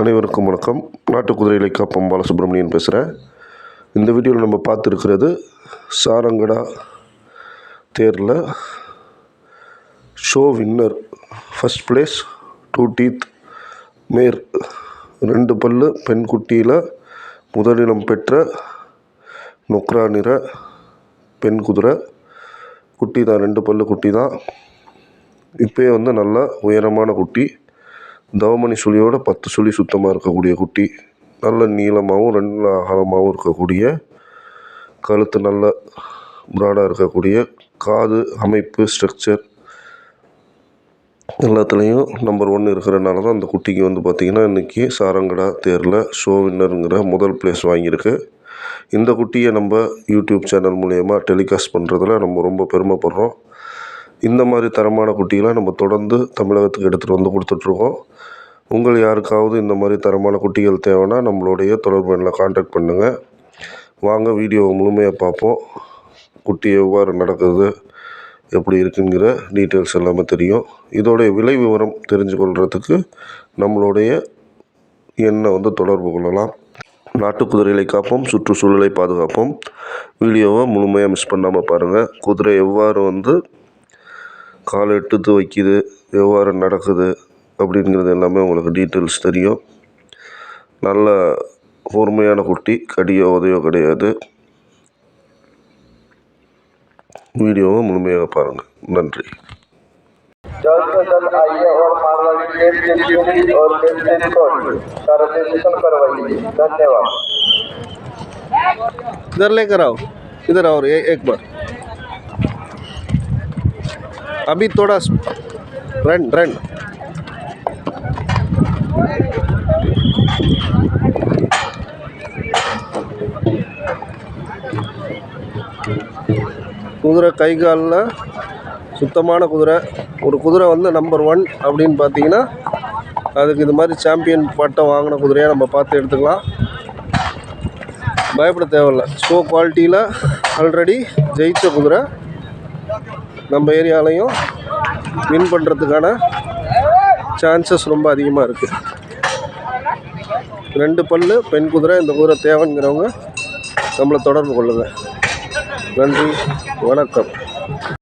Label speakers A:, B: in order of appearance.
A: அனைவருக்கும் வணக்கம். நாட்டு குதிரை இலைக்காப்பம் பாலசுப்ரமணியன் பேசுகிறேன் இந்த வீடியோவில் நம்ம பார்த்துருக்கிறது சாரங்கடா தேரில் show winner first place two teeth mare ரெண்டு பல்லு பெண் குட்டியில் முதலிடம் பெற்ற நொக்ரா நிற பெண் குதிரை. குட்டி தான் ரெண்டு பல்லு குட்டி தான் இப்போயே வந்து நல்லா உயரமான குட்டி. தவமணி சுழியோட பத்து சுழி சுத்தமாக இருக்கக்கூடிய குட்டி நல்ல நீளமாகவும் நல்ல அகலமாகவும் இருக்கக்கூடிய கழுத்து நல்ல ப்ராடாக இருக்கக்கூடிய காது அமைப்பு ஸ்ட்ரக்சர் எல்லாத்துலேயும் நம்பர் ஒன் இருக்கிறனால தான் அந்த குட்டிக்கு வந்து பார்த்திங்கன்னா இன்றைக்கி சாரங்கடா தேரில் ஷோ வின்னருங்கிற முதல் ப்ளேஸ் வாங்கியிருக்கு. இந்த குட்டியை நம்ம யூடியூப் சேனல் மூலயமா டெலிகாஸ்ட் பண்ணுறதுல நம்ம ரொம்ப பெருமைப்படுறோம். இந்த மாதிரி தரமான குட்டிகளை நம்ம தொடர்ந்து தமிழகத்துக்கு எடுத்துகிட்டு வந்து கொடுத்துட்ருக்கோம். உங்கள் யாருக்காவது இந்த மாதிரி தரமான குட்டிகள் தேவைன்னா நம்மளுடைய தொடர்பு எண்ணில் காண்டாக்ட் பண்ணுங்கள் வாங்க வீடியோவை முழுமையாக பார்ப்போம். குட்டி எவ்வாறு நடக்குது எப்படி இருக்குங்கிற டீட்டெயில்ஸ் எல்லாமே தெரியும். இதோடைய விலை விவரம் தெரிஞ்சு கொள்கிறதுக்கு நம்மளுடைய எண்ணை வந்து தொடர்பு கொள்ளலாம். நாட்டு குதிரைகளை காப்போம் சுற்றுச்சூழலை பாதுகாப்போம். வீடியோவை முழுமையாக மிஸ் பண்ணாமல் பாருங்கள் குதிரை எவ்வாறு வந்து காலை எடுத்து வைக்கிது எவ்வாறு நடக்குது அப்படிங்கிறது எல்லாமே உங்களுக்கு டீட்டெயில்ஸ் தெரியும் நல்ல பொறுமையான குட்டி கடியோ உதையோ கிடையாது வீடியோவை முழுமையாக பாருங்கள் நன்றி
B: जल्द से जल्द आइए और मारवाड़ी प्लेट के यूनिट और पेंसिल कोड का रजिस्ट्रेशन करवाइए धन्यवाद
C: इधर लेकर आओ इधर आओ ए, एक बार अभी थोड़ा रन रन குதிரை கை காலில் சுத்தமான குதிரை ஒரு குதிரை வந்து நம்பர் ஒன் அப்படின்னு பார்த்தீங்கன்னா அதுக்கு இது மாதிரி சாம்பியன் பட்டம் வாங்கின குதிரையாக நம்ம பார்த்து எடுத்துக்கலாம் பயப்பட தேவையில்ல ஷோ குவாலிட்டியில் ஆல்ரெடி ஜெயித்த குதிரை நம்ம ஏரியாலையும் வின் பண்ணுறதுக்கான சான்சஸ் ரொம்ப அதிகமாக இருக்குது ரெண்டு பல்லு பெண் குதிரை இந்த குதிரை தேவைங்கிறவங்க நம்மளை தொடர்பு கொள்ளுங்கள் நன்றி வணக்கம்.